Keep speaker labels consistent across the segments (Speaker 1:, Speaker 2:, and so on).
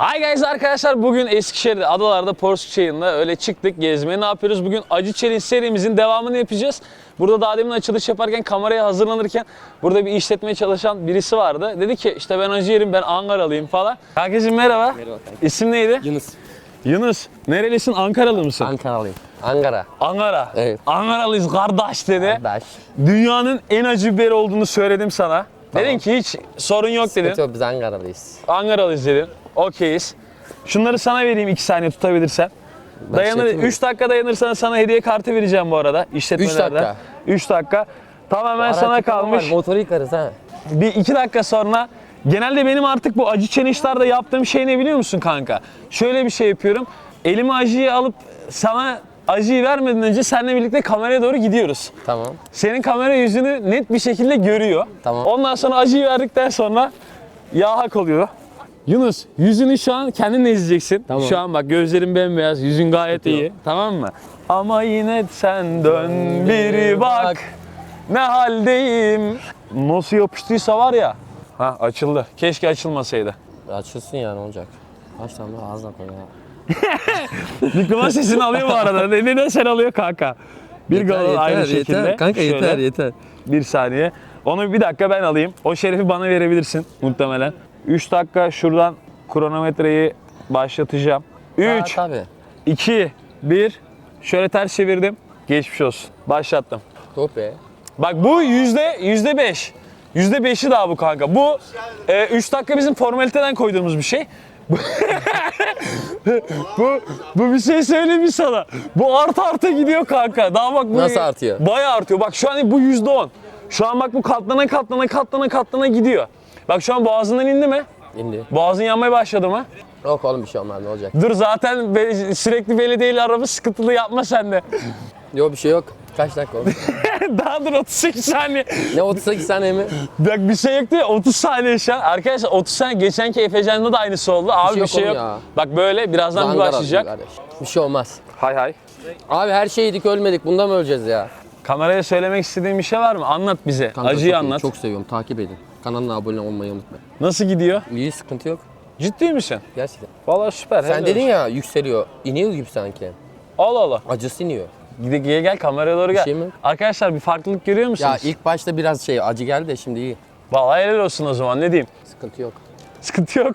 Speaker 1: Hi guys arkadaşlar bugün Eskişehir'de adalarda Porsche çayında öyle çıktık gezmeye. Ne yapıyoruz? Bugün Acı Challenge serimizin devamını yapacağız. Burada daha demin açılış yaparken kameraya hazırlanırken burada bir işletmeye çalışan birisi vardı. Dedi ki işte ben acı yerim ben Ankaralıyım falan. Kankacığım merhaba.
Speaker 2: Merhaba kanka.
Speaker 1: İsim neydi?
Speaker 2: Yunus.
Speaker 1: Yunus. Nerelisin? Ankaralı mısın?
Speaker 2: Ankaralıyım. Ankara.
Speaker 1: Ankara.
Speaker 2: Evet.
Speaker 1: Ankaralıyız kardeş dedi.
Speaker 2: Daş.
Speaker 1: Dünyanın en acı biberi olduğunu söyledim sana. Dedin ki hiç sorun yok dedin.
Speaker 2: Sıkıntı yok biz Ankaralıyız.
Speaker 1: Ankaralıyız dedin. Okeyiz. Şunları sana vereyim 2 saniye tutabilirsen. Dayanır,
Speaker 2: Başlatayım mı?
Speaker 1: 3 dakika dayanırsan sana hediye kartı vereceğim bu arada işletmelerden.
Speaker 2: Üç dakika.
Speaker 1: 3 dakika. Tamamen sana kalmış.
Speaker 2: var, Motoru yıkarız ha.
Speaker 1: Bir 2 dakika sonra genelde benim artık bu acı challenge'larda yaptığım şey ne biliyor musun kanka? Şöyle bir şey yapıyorum. Elime acıyı alıp sana acıyı vermeden önce seninle birlikte kameraya doğru gidiyoruz.
Speaker 2: Tamam.
Speaker 1: Senin kamera yüzünü net bir şekilde görüyor.
Speaker 2: Tamam.
Speaker 1: Ondan sonra acıyı verdikten sonra yağ hak oluyor. Yunus yüzünü şu an kendin izleyeceksin.
Speaker 2: Tamam.
Speaker 1: Şu an bak gözlerin bembeyaz, yüzün gayet
Speaker 2: Sıkıntı
Speaker 1: iyi. Tamam mı? Ama yine sen dön bir bak.
Speaker 2: bak.
Speaker 1: Ne haldeyim. Nasıl yapıştıysa var ya. Ha açıldı. Keşke açılmasaydı.
Speaker 2: Açılsın ya ne olacak? Kaç tane daha ağzına koy ya.
Speaker 1: Mikrofon sesini alıyor bu arada. Ne, de sen alıyor kanka. Bir galon aynı şekilde.
Speaker 2: Kanka
Speaker 1: Şöyle.
Speaker 2: yeter yeter.
Speaker 1: Bir saniye. Onu bir dakika ben alayım. O şerefi bana verebilirsin muhtemelen. 3 dakika şuradan kronometreyi başlatacağım.
Speaker 2: Ha,
Speaker 1: 3,
Speaker 2: tabii.
Speaker 1: 2, 1. Şöyle ters çevirdim. Geçmiş olsun. Başlattım.
Speaker 2: Top be.
Speaker 1: Bak bu yüzde yüzde beş. Yüzde beşi daha bu kanka. Bu 3 dakika bizim formaliteden koyduğumuz bir şey. bu bu bir şey söyleyeyim mi sana? Bu artı artı gidiyor kanka. Daha bak bu
Speaker 2: Nasıl artıyor?
Speaker 1: Bayağı artıyor. Bak şu an bu yüzde on. Şu an bak bu katlana katlana katlana katlana gidiyor. Bak şu an boğazından indi mi?
Speaker 2: İndi.
Speaker 1: Boğazın yanmaya başladı mı?
Speaker 2: Yok oğlum bir şey olmaz ne olacak?
Speaker 1: Dur zaten be- sürekli belediyeyle araba sıkıntılı yapma sen de.
Speaker 2: Yok bir şey yok. Kaç dakika oldu?
Speaker 1: Daha dur 38 saniye.
Speaker 2: ne 38 saniye mi?
Speaker 1: Bak bir şey yok diye 30 saniye şu an. Arkadaşlar 30 saniye geçenki Efecan'da da aynısı oldu. Abi bir
Speaker 2: yok
Speaker 1: şey yok.
Speaker 2: oğlum ya.
Speaker 1: Bak böyle birazdan bir
Speaker 2: Ankaralıyım
Speaker 1: başlayacak.
Speaker 2: Bir şey olmaz.
Speaker 1: Hay hay.
Speaker 2: Abi her şey yedik ölmedik. Bunda mı öleceğiz ya?
Speaker 1: Kameraya söylemek istediğin bir şey var mı? Anlat bize.
Speaker 2: Kanka
Speaker 1: Acıyı anlat.
Speaker 2: Çok seviyorum. Takip edin. Kanalına abone olmayı unutmayın.
Speaker 1: Nasıl gidiyor?
Speaker 2: İyi sıkıntı yok.
Speaker 1: Ciddi misin?
Speaker 2: Gerçekten.
Speaker 1: Vallahi süper.
Speaker 2: Sen
Speaker 1: helal
Speaker 2: dedin
Speaker 1: olsun.
Speaker 2: ya yükseliyor. İniyor gibi sanki.
Speaker 1: Allah Allah.
Speaker 2: Acısı iniyor.
Speaker 1: Gide gel, gel kameraya doğru gel.
Speaker 2: şey mi?
Speaker 1: Arkadaşlar bir farklılık görüyor musunuz?
Speaker 2: Ya ilk başta biraz şey acı geldi de şimdi iyi.
Speaker 1: Vallahi helal olsun o zaman ne diyeyim.
Speaker 2: Sıkıntı yok.
Speaker 1: Sıkıntı yok.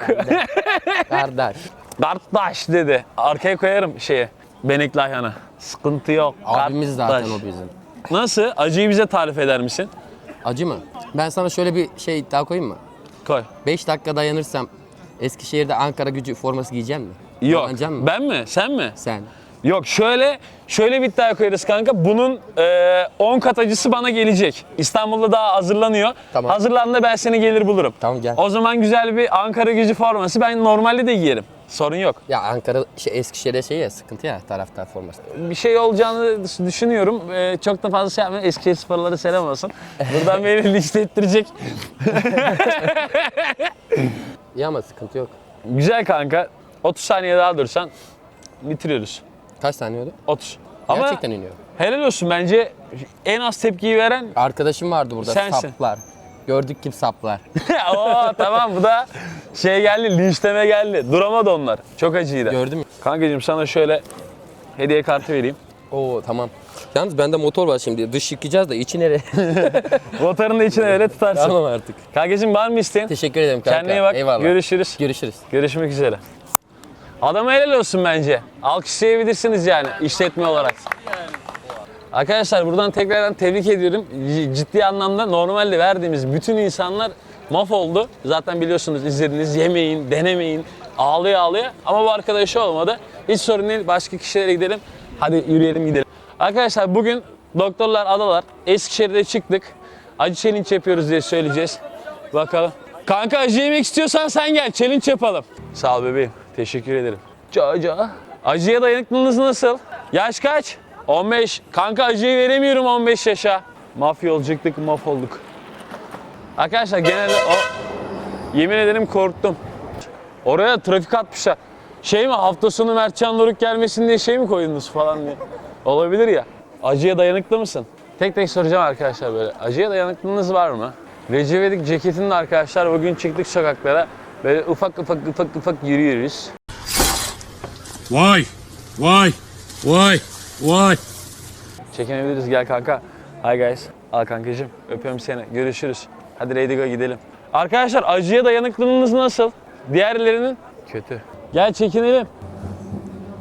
Speaker 2: Kardeş.
Speaker 1: Kardeş dedi. Arkaya koyarım şeye. Benekli ayağına. Sıkıntı yok.
Speaker 2: Abimiz zaten
Speaker 1: kardeş.
Speaker 2: o bizim.
Speaker 1: Nasıl? Acıyı bize tarif eder misin?
Speaker 2: Acı mı? Ben sana şöyle bir şey daha koyayım mı?
Speaker 1: Koy.
Speaker 2: 5 dakika dayanırsam Eskişehir'de Ankara gücü forması giyeceğim mi?
Speaker 1: Yok.
Speaker 2: Kullanacağım mı?
Speaker 1: Ben mi? Sen mi?
Speaker 2: Sen.
Speaker 1: Yok şöyle şöyle bir iddia koyarız kanka. Bunun e, 10 kat acısı bana gelecek. İstanbul'da daha hazırlanıyor.
Speaker 2: Tamam.
Speaker 1: Hazırlandığında ben seni gelir bulurum.
Speaker 2: Tamam gel.
Speaker 1: O zaman güzel bir Ankara gücü forması ben normalde de giyerim. Sorun yok.
Speaker 2: Ya Ankara şey Eskişehir'de şey ya sıkıntı ya taraftar forması.
Speaker 1: Bir şey olacağını düşünüyorum. E, çok da fazla şey yapmayayım. Eskişehir sporları selam olsun. Buradan beni liste ettirecek.
Speaker 2: İyi ama sıkıntı yok.
Speaker 1: Güzel kanka. 30 saniye daha dursan bitiriyoruz.
Speaker 2: Kaç saniye oldu?
Speaker 1: 30. Ama
Speaker 2: Gerçekten iniyor.
Speaker 1: helal olsun bence en az tepkiyi veren
Speaker 2: Arkadaşım vardı burada
Speaker 1: Sensin.
Speaker 2: saplar. Gördük kim saplar.
Speaker 1: Oo tamam bu da şey geldi linçleme geldi. Duramadı onlar. Çok acıydı.
Speaker 2: Gördün mü?
Speaker 1: Kankacığım sana şöyle hediye kartı vereyim.
Speaker 2: Oo tamam. Yalnız bende motor var şimdi. Dış yıkayacağız da içi nereye?
Speaker 1: Motorun da içine öyle tutarsın.
Speaker 2: tamam artık.
Speaker 1: Kankacığım var mı isteğin?
Speaker 2: Teşekkür ederim kanka.
Speaker 1: Kendine iyi bak.
Speaker 2: Eyvallah.
Speaker 1: Görüşürüz.
Speaker 2: Görüşürüz.
Speaker 1: Görüşmek üzere. Adama helal olsun bence. Alkışlayabilirsiniz yani işletme olarak. Arkadaşlar buradan tekrardan tebrik ediyorum. Ciddi anlamda normalde verdiğimiz bütün insanlar mahvoldu. Zaten biliyorsunuz izlediniz yemeyin, denemeyin, ağlıyor ağlıyor. Ama bu arkadaş olmadı. Hiç sorun değil. Başka kişilere gidelim. Hadi yürüyelim gidelim. Arkadaşlar bugün Doktorlar Adalar Eskişehir'de çıktık. Acı challenge yapıyoruz diye söyleyeceğiz. Bakalım. Kanka acı yemek istiyorsan sen gel. Challenge yapalım. Sağ ol bebeğim. Teşekkür ederim. Caca. Acıya dayanıklılığınız nasıl? Yaş kaç? 15. Kanka acıyı veremiyorum 15 yaşa. Mafya olacaktık, maf olduk. Arkadaşlar genelde o... Yemin ederim korktum. Oraya trafik atmışlar. Şey mi hafta sonu Mertcan Doruk gelmesin diye şey mi koydunuz falan diye. Olabilir ya. Acıya dayanıklı mısın? Tek tek soracağım arkadaşlar böyle. Acıya dayanıklılığınız var mı? Recep İvedik ceketini de arkadaşlar bugün çıktık sokaklara. Böyle ufak ufak ufak ufak yürüyoruz.
Speaker 3: Why? Why? Why? Why?
Speaker 1: Çekinebiliriz gel kanka. Hi guys. Al kankacığım. Öpüyorum seni. Görüşürüz. Hadi ready go gidelim. Arkadaşlar acıya dayanıklılığınız nasıl? Diğerlerinin kötü. Gel çekinelim.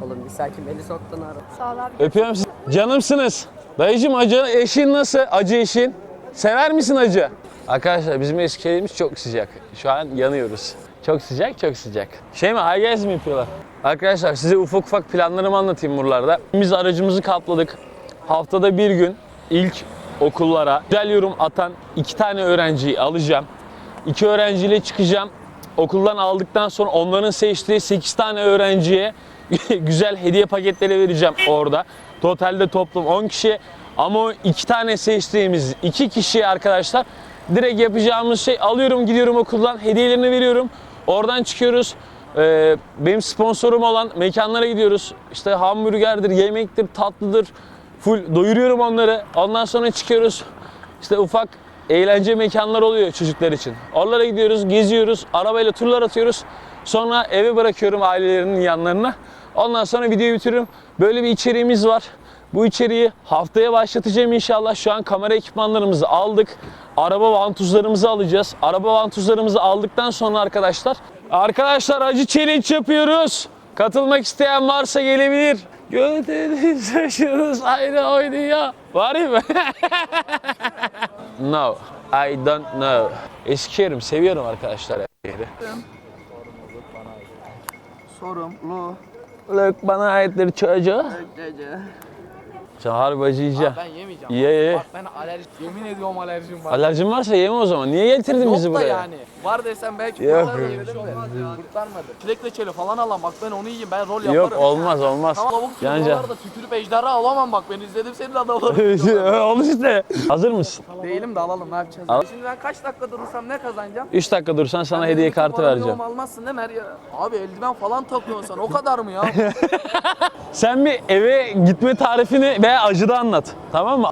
Speaker 2: Oğlum bir sakin beni soktun ara.
Speaker 4: Sağ ol abi.
Speaker 1: Öpüyorum sizi. Canımsınız. Dayıcım acı eşin nasıl? Acı eşin. Sever misin acı? Arkadaşlar bizim Eskişehir'imiz çok sıcak. Şu an yanıyoruz. Çok sıcak, çok sıcak. Şey mi, high guys mi yapıyorlar? Arkadaşlar size ufak ufak planlarımı anlatayım buralarda. Biz aracımızı kapladık. Haftada bir gün ilk okullara güzel yorum atan iki tane öğrenciyi alacağım. İki öğrenciyle çıkacağım. Okuldan aldıktan sonra onların seçtiği 8 tane öğrenciye güzel hediye paketleri vereceğim orada. Totalde toplam 10 kişi ama iki tane seçtiğimiz iki kişiye arkadaşlar direkt yapacağımız şey alıyorum gidiyorum okuldan hediyelerini veriyorum. Oradan çıkıyoruz. Ee, benim sponsorum olan mekanlara gidiyoruz. İşte hamburgerdir, yemektir, tatlıdır. Full doyuruyorum onları. Ondan sonra çıkıyoruz. İşte ufak eğlence mekanları oluyor çocuklar için. Oralara gidiyoruz, geziyoruz, arabayla turlar atıyoruz. Sonra eve bırakıyorum ailelerinin yanlarına. Ondan sonra videoyu bitiriyorum. Böyle bir içeriğimiz var. Bu içeriği haftaya başlatacağım inşallah. Şu an kamera ekipmanlarımızı aldık. Araba vantuzlarımızı alacağız. Araba vantuzlarımızı aldıktan sonra arkadaşlar Arkadaşlar acı challenge yapıyoruz. Katılmak isteyen varsa gelebilir. Götünüz saçınız ayrı oynuyor. Var mı? no, I don't know. Eskişehir'im seviyorum arkadaşlar Eskişehir'i.
Speaker 5: Sorumlu
Speaker 1: Look bana aittir çocuğu.
Speaker 5: gece.
Speaker 1: Sen harbi acı yiyeceksin.
Speaker 5: Ben yemeyeceğim.
Speaker 1: Ye ye.
Speaker 5: Bak ben alerji, yemin ediyorum alerjim var.
Speaker 1: Alerjin varsa yeme o zaman. Niye getirdin bizi
Speaker 5: Yok da
Speaker 1: buraya?
Speaker 5: yani. Var desem belki
Speaker 1: Yok.
Speaker 5: kurtarır yedim de. Kurtarmadı. Çilek reçeli falan alalım bak ben onu yiyeyim ben rol
Speaker 1: Yok
Speaker 5: yaparım.
Speaker 1: olmaz olmaz.
Speaker 5: Tamam tavuk
Speaker 1: Yanca.
Speaker 5: da tükürüp ejderha alamam bak ben izledim senin adamları.
Speaker 1: Ol işte. Hazır mısın?
Speaker 5: Değilim de alalım ne yapacağız?
Speaker 1: Al.
Speaker 5: Şimdi ben kaç dakika durursam ne kazanacağım?
Speaker 1: 3 dakika dursan sana
Speaker 5: Ben
Speaker 1: hediye
Speaker 5: dedim,
Speaker 1: kartı
Speaker 5: "Bana
Speaker 1: vereceğim.
Speaker 5: diyorum, almazsın değil mi her yere? Abi eldiven falan takıyorsun sen o kadar mı ya?
Speaker 1: Sen bir eve gitme tarifini veya acıda anlat. Tamam mı?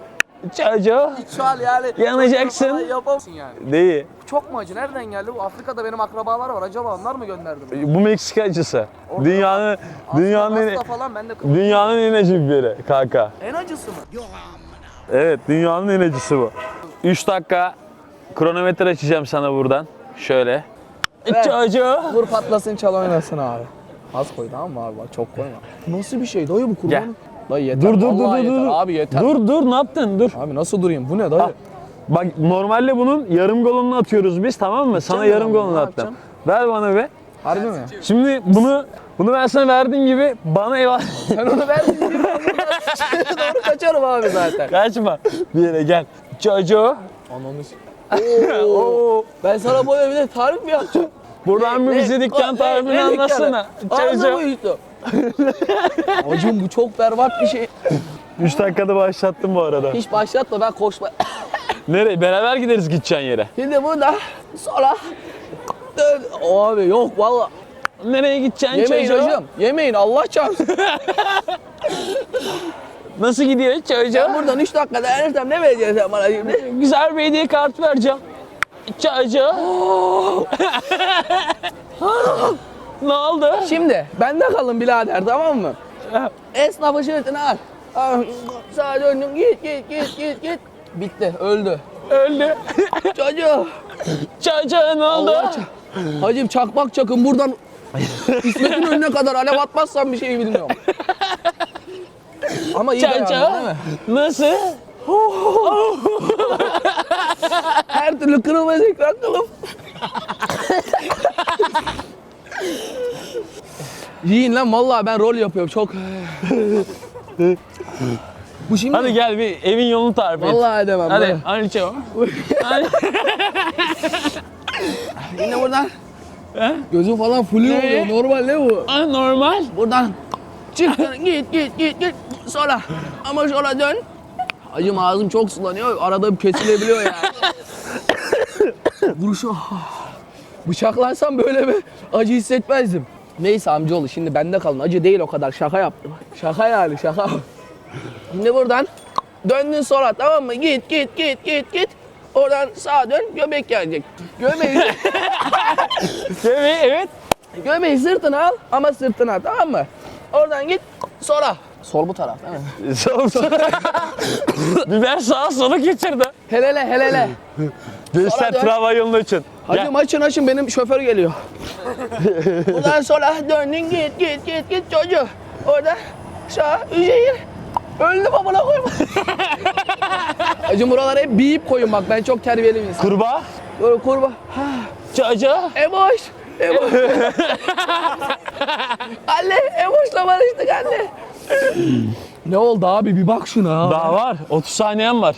Speaker 1: Çocuğu
Speaker 5: an yani.
Speaker 1: Yanacaksın.
Speaker 5: Yapamazsın yani.
Speaker 1: değil.
Speaker 5: Çok mu acı? Nereden geldi? Bu Afrika'da benim akrabalar var. Acaba onlar mı gönderdi bunu?
Speaker 1: Bu Meksika acısı.
Speaker 5: Orada
Speaker 1: Dünyanın dünyanın en,
Speaker 5: falan ben de
Speaker 1: dünyanın en acı biberi kanka.
Speaker 5: En acısı mı?
Speaker 1: Evet dünyanın en acısı bu. 3 dakika kronometre açacağım sana buradan. Şöyle. Çocuğu.
Speaker 5: Vur patlasın çal oynasın abi. Az koy tamam mı abi bak çok koyma. Nasıl bir şey dayı bu kurban? Dayı yeter.
Speaker 1: Dur dur dur
Speaker 5: vallahi
Speaker 1: dur
Speaker 5: yeter.
Speaker 1: dur.
Speaker 5: Abi yeter.
Speaker 1: Dur dur ne yaptın? Dur.
Speaker 5: Abi nasıl durayım? Bu ne dayı?
Speaker 1: Al. Bak normalde bunun yarım golünü atıyoruz biz tamam mı? Sana yarım golünü
Speaker 5: Ne
Speaker 1: attım.
Speaker 5: yapacağım?
Speaker 1: Ver bana be.
Speaker 5: Harbi mi?
Speaker 1: Şimdi bunu bunu ben sana verdiğim gibi bana ev
Speaker 5: Sen onu verdin ben buradan doğru kaçarım abi zaten.
Speaker 1: Kaçma. Bir yere gel. Çocuğu.
Speaker 5: Ananı s- Oo. Ben sana böyle bir de tarif mi yapacağım?
Speaker 1: Buradan bir bize dükkan tarifini anlatsana.
Speaker 5: Ağzına
Speaker 1: Çocuğu.
Speaker 5: Hacım bu çok berbat bir şey.
Speaker 1: 3 dakikada başlattım bu arada.
Speaker 5: Hiç başlatma ben koşma.
Speaker 1: Nereye? Beraber gideriz gideceğin yere.
Speaker 5: Şimdi burada sonra dön. Abi yok valla.
Speaker 1: Nereye gideceksin
Speaker 5: Yemeyin
Speaker 1: çocuğu?
Speaker 5: hocam. Yemeyin Allah çarpsın.
Speaker 1: Nasıl gidiyor çocuğu?
Speaker 5: Ben buradan 3 dakikada erirsem ne vereceksin sen bana şimdi?
Speaker 1: Güzel bir hediye kartı vereceğim. Çocuğu. Ne oldu?
Speaker 5: Şimdi bende kalın birader tamam mı? Esnafın şirketini al. Al, Sağa döndüm git git git git git. Bitti öldü.
Speaker 1: Öldü.
Speaker 5: Çocuğu.
Speaker 1: Çocuğu ne oldu?
Speaker 5: Allah ça- Hacım çakmak çakın buradan İsmet'in önüne kadar alev atmazsam bir şey bilmiyorum. Ama iyi dayandın değil mi?
Speaker 1: Nasıl?
Speaker 5: Her türlü kırılmaz ekran kılıf. Yiyin lan vallahi ben rol yapıyorum çok. Bu şimdi
Speaker 1: Hadi gel bir evin yolunu tarif et.
Speaker 5: Vallahi edemem.
Speaker 1: Hadi.
Speaker 5: Hadi
Speaker 1: çabuk. Hadi.
Speaker 5: Yine buradan. Gözüm falan flu oluyor. Normal ne bu?
Speaker 1: Aa, Normal.
Speaker 5: Buradan çık git git git git. Sonra ama sonra dön. Acım ağzım çok sulanıyor. Arada bir kesilebiliyor yani. Vuruşu. Bıçaklansam böyle bir acı hissetmezdim. Neyse amcaoğlu şimdi bende kalın. Acı değil o kadar. Şaka yaptım. Şaka yani şaka. Şimdi buradan döndün sonra tamam mı? Git git git git git. Oradan sağa dön göbek gelecek. Göbeği,
Speaker 1: Evet, evet.
Speaker 5: göbeği sırtına al ama sırtına tamam mı? Oradan git sola. Sol bu taraf değil mi?
Speaker 1: Sol sol. Biber sağa sola geçirdi.
Speaker 5: Helele helele.
Speaker 1: Gençler tramvay yolunu açın.
Speaker 5: Hadi
Speaker 1: Gel.
Speaker 5: açın açın benim şoför geliyor. Buradan sola döndün git git git git çocuğu. Orada sağa Üzeyir. Öldüm amına koyma. Acım buralara hep bip koyun bak ben çok terbiyeli bir insanım.
Speaker 1: Kurbağa.
Speaker 5: Kur, kurba.
Speaker 1: Çocuğu.
Speaker 5: Emoş. Emoş. anne Emoş'la barıştık anne. ne oldu abi bir bak şuna.
Speaker 1: Daha var. 30 saniyem var.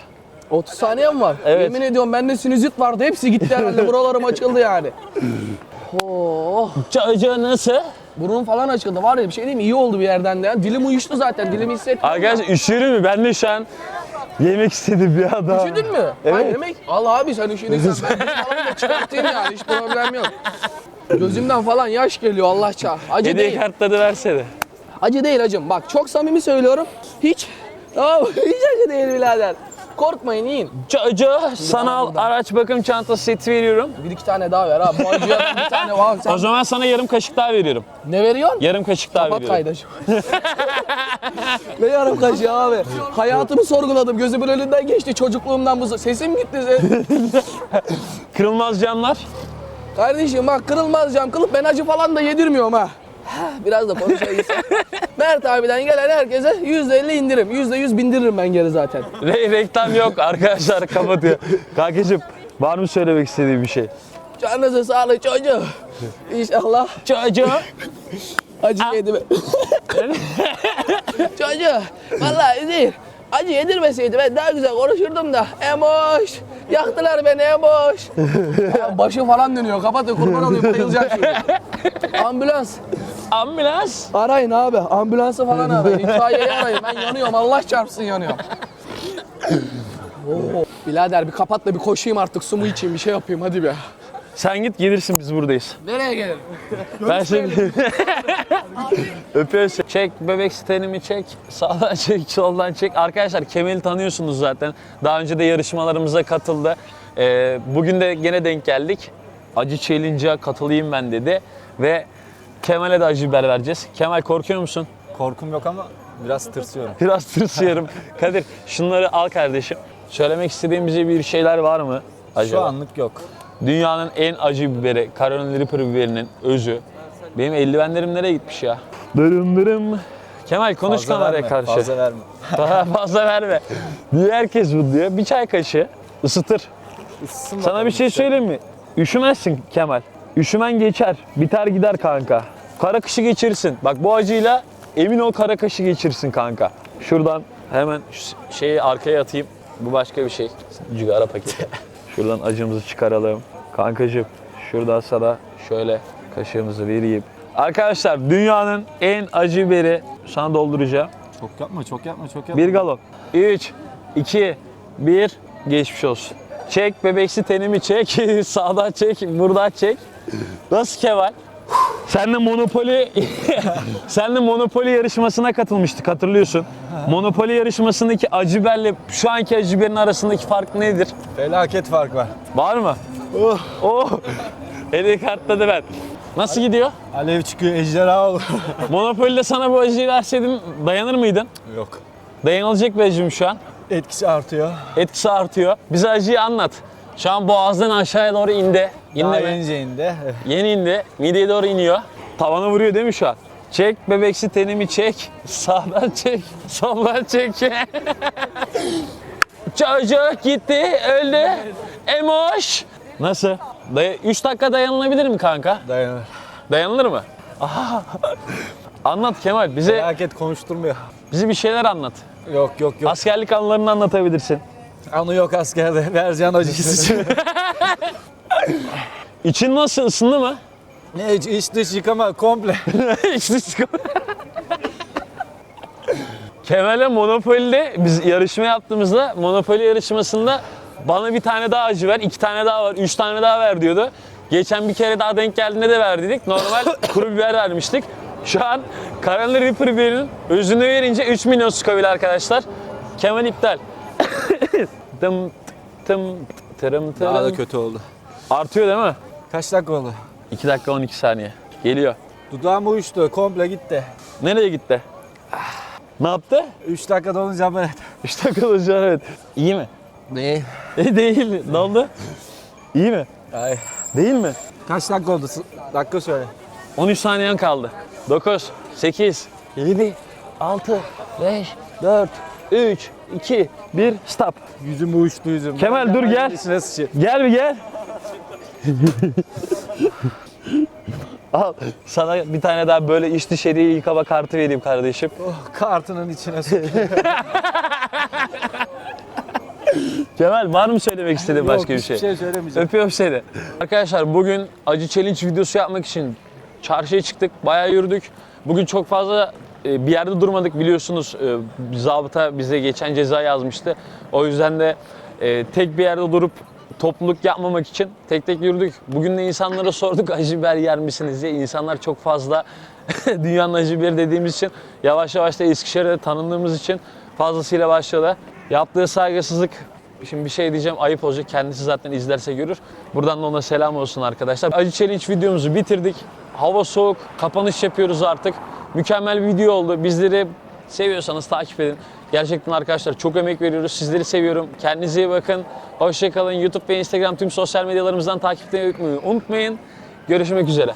Speaker 5: 30 saniyem var.
Speaker 1: Evet.
Speaker 5: Yemin ediyorum bende sinüzit vardı. Hepsi gitti herhalde. Buralarım açıldı yani. Oh.
Speaker 1: Çocuğu nasıl?
Speaker 5: Burnum falan açıldı. Var ya bir şey diyeyim mi? İyi oldu bir yerden de. ya. Dilim uyuştu zaten. Dilimi hissettim.
Speaker 1: Arkadaşlar üşüyorum mu? Ben de şu an yemek istedim bir adam.
Speaker 5: Üşüdün mü?
Speaker 1: Evet.
Speaker 5: Ay demek. Allah abi sen üşüdüysen ben falan da çıkartayım yani. Hiç problem yok. Gözümden falan yaş geliyor Allah çağ. Acı
Speaker 1: Hediye
Speaker 5: değil.
Speaker 1: kartları versene.
Speaker 5: Acı değil acım. Bak çok samimi söylüyorum. Hiç. Tamam? Hiç acı değil birader. Korkmayın yiyin.
Speaker 1: Çocuğu sanal araç bakım çantası seti veriyorum.
Speaker 5: Bir iki tane daha ver ha. Bu acıya bir tane var. Sen
Speaker 1: O zaman sana yarım kaşık daha veriyorum.
Speaker 5: ne veriyorsun?
Speaker 1: Yarım kaşık daha
Speaker 5: Kapat
Speaker 1: veriyorum.
Speaker 5: kaydaşı. ne yarım kaşığı abi. Hayatımı sorguladım. Gözümün önünden geçti çocukluğumdan bu. Sesim gitti.
Speaker 1: Kırılmaz camlar.
Speaker 5: Kardeşim bak kırılmaz cam kılıp ben acı falan da yedirmiyorum ha. Ha, Biraz da konuşayım. Mert abiden gelen herkese %50 indirim. %100 bindiririm ben geri zaten.
Speaker 1: Re reklam yok arkadaşlar kapatıyor. Kankacığım var mı söylemek istediğin bir şey?
Speaker 5: Canınızı sağlık çocuğu. İnşallah
Speaker 1: Çocuğu.
Speaker 5: acı yedi mi? çocuğu. Vallahi değil. Acı yedirmeseydi ben daha güzel konuşurdum da. Emoş. Yaktılar beni Emoş. Ya başı falan dönüyor. Kapatın kurban olayım bayılacak şimdi. Ambulans.
Speaker 1: Ambulans.
Speaker 5: Arayın abi. Ambulansı falan arayın. İtfaiyeyi arayın. Ben yanıyorum. Allah çarpsın yanıyorum. Oo. Birader bir kapat da bir koşayım artık. Su mu içeyim bir şey yapayım hadi be.
Speaker 1: Sen git gelirsin biz buradayız.
Speaker 5: Nereye gelelim?
Speaker 1: Ben şimdi öpüyorum seni. Çek bebek stenimi çek. Sağdan çek, soldan çek. Arkadaşlar Kemal'i tanıyorsunuz zaten. Daha önce de yarışmalarımıza katıldı. Ee, bugün de gene denk geldik. Acı challenge'a katılayım ben dedi. Ve Kemal'e de acı biber vereceğiz. Kemal korkuyor musun?
Speaker 4: Korkum yok ama biraz tırsıyorum.
Speaker 1: Biraz tırsıyorum. Kadir şunları al kardeşim. Söylemek istediğin bize bir şeyler var mı? Acaba?
Speaker 4: Şu anlık yok.
Speaker 1: Dünyanın en acı biberi, Carolina Reaper biberinin özü. Benim eldivenlerim nereye gitmiş ya? Dırım dırım. Kemal konuş
Speaker 4: Fazla
Speaker 1: kameraya
Speaker 4: verme,
Speaker 1: karşı.
Speaker 4: Fazla verme.
Speaker 1: Daha fazla verme. Diyor herkes bu diyor. Bir çay kaşığı ısıtır. Sana bir şey söyleyeyim mi? Üşümezsin Kemal. Üşümen geçer. Biter gider kanka. Kara kışı geçirirsin. Bak bu acıyla emin ol kara kışı geçirirsin kanka. Şuradan hemen şu şeyi arkaya atayım. Bu başka bir şey. Cigara paketi. Şuradan acımızı çıkaralım. Kankacığım şuradan sana şöyle kaşığımızı vereyim. Arkadaşlar dünyanın en acı biberi sana dolduracağım.
Speaker 4: Çok yapma, çok yapma, çok yapma.
Speaker 1: Bir galon. 3, 2, 1. Geçmiş olsun. Çek bebeksi tenimi çek. Sağdan çek, buradan çek. Nasıl Kemal? Senle Monopoly Senle Monopoly yarışmasına katılmıştık hatırlıyorsun. Monopoly yarışmasındaki acı biberle şu anki acı biberin arasındaki fark nedir?
Speaker 4: Felaket fark var.
Speaker 1: Var mı? Oh. Oh. Hediye kartladı ben. Nasıl gidiyor?
Speaker 4: Alev çıkıyor, ejderha olur.
Speaker 1: Monopoly'de sana bu acıyı verseydim dayanır mıydın?
Speaker 4: yok.
Speaker 1: Dayanılacak bir acım şu an.
Speaker 4: Etkisi artıyor.
Speaker 1: etkisi artıyor. Bize acıyı anlat. Şu an boğazdan aşağıya doğru indi. İndi
Speaker 4: Daha
Speaker 1: mi?
Speaker 4: yeneceğinde.
Speaker 1: Yeni indi. Mideye doğru iniyor. Tavana vuruyor değil mi şu an? Çek bebeksi tenimi çek. Sağdan çek. Soldan çek. Çocuk gitti. Öldü. Emoş. Nasıl? 3 dakika dayanılabilir mi kanka?
Speaker 4: Dayanır.
Speaker 1: Dayanılır mı? Aha. Anlat Kemal. Bize
Speaker 4: Felaket konuşturmuyor.
Speaker 1: bize bir şeyler anlat.
Speaker 4: Yok yok yok.
Speaker 1: Askerlik anılarını anlatabilirsin.
Speaker 4: Anı yok askerde. Vereceğin acısı.
Speaker 1: İçin nasıl? ısındı mı?
Speaker 4: ne iç, iç dış yıkama komple.
Speaker 1: İşte çıkıyor. Kemal'e Monopoly'de biz yarışma yaptığımızda Monopoly yarışmasında bana bir tane daha acı ver, iki tane daha var, üç tane daha ver diyordu. Geçen bir kere daha denk geldiğinde de verdiydik. Normal kuru biber vermiştik. Şu an Carolina Reaper biberinin özünü verince 3 milyon Scoville arkadaşlar. Kemal iptal. tım tım Tırım tırım.
Speaker 4: Daha da kötü oldu.
Speaker 1: Artıyor değil mi?
Speaker 4: Kaç dakika oldu?
Speaker 1: 2 dakika 12 saniye. Geliyor.
Speaker 4: Dudağım uyuştu. Komple gitti.
Speaker 1: Nereye gitti? Ne yaptı?
Speaker 4: 3 dakika dolunca ameliyat.
Speaker 1: 3 dakika olacak evet. İyi mi?
Speaker 2: Ne?
Speaker 1: E değil. Ne oldu? İyi mi?
Speaker 4: Ay.
Speaker 1: Değil mi?
Speaker 4: Kaç dakika oldu? Dakika söyle.
Speaker 1: 13 saniyen kaldı. 9, 8, 7, 6, 5, 4, 3, 2, 1, stop.
Speaker 4: Yüzüm uyuştu yüzüm.
Speaker 1: Kemal, dur, gel.
Speaker 4: İçine sıçayım.
Speaker 1: Gel bir gel. Al sana bir tane daha böyle iç dış hediye yıkama kartı vereyim kardeşim.
Speaker 4: Oh, kartının içine.
Speaker 1: Kemal var mı söylemek istediğin başka bir şey?
Speaker 4: Hiçbir şey söylemeyeceğim.
Speaker 1: Öpüyorum seni. Arkadaşlar bugün acı challenge videosu yapmak için çarşıya çıktık. Bayağı yürüdük. Bugün çok fazla bir yerde durmadık biliyorsunuz. E, Zabıta bize geçen ceza yazmıştı. O yüzden de e, tek bir yerde durup topluluk yapmamak için tek tek yürüdük. Bugün de insanlara sorduk acı biber yer misiniz diye. İnsanlar çok fazla dünyanın acı biberi dediğimiz için yavaş yavaş da Eskişehir'de tanındığımız için fazlasıyla başladı. Yaptığı saygısızlık Şimdi bir şey diyeceğim ayıp olacak. Kendisi zaten izlerse görür. Buradan da ona selam olsun arkadaşlar. Acı Challenge videomuzu bitirdik. Hava soğuk. Kapanış yapıyoruz artık. Mükemmel bir video oldu. Bizleri seviyorsanız takip edin. Gerçekten arkadaşlar çok emek veriyoruz. Sizleri seviyorum. Kendinize iyi bakın. Hoşçakalın. YouTube ve Instagram tüm sosyal medyalarımızdan takip etmeyi unutmayın. Görüşmek üzere.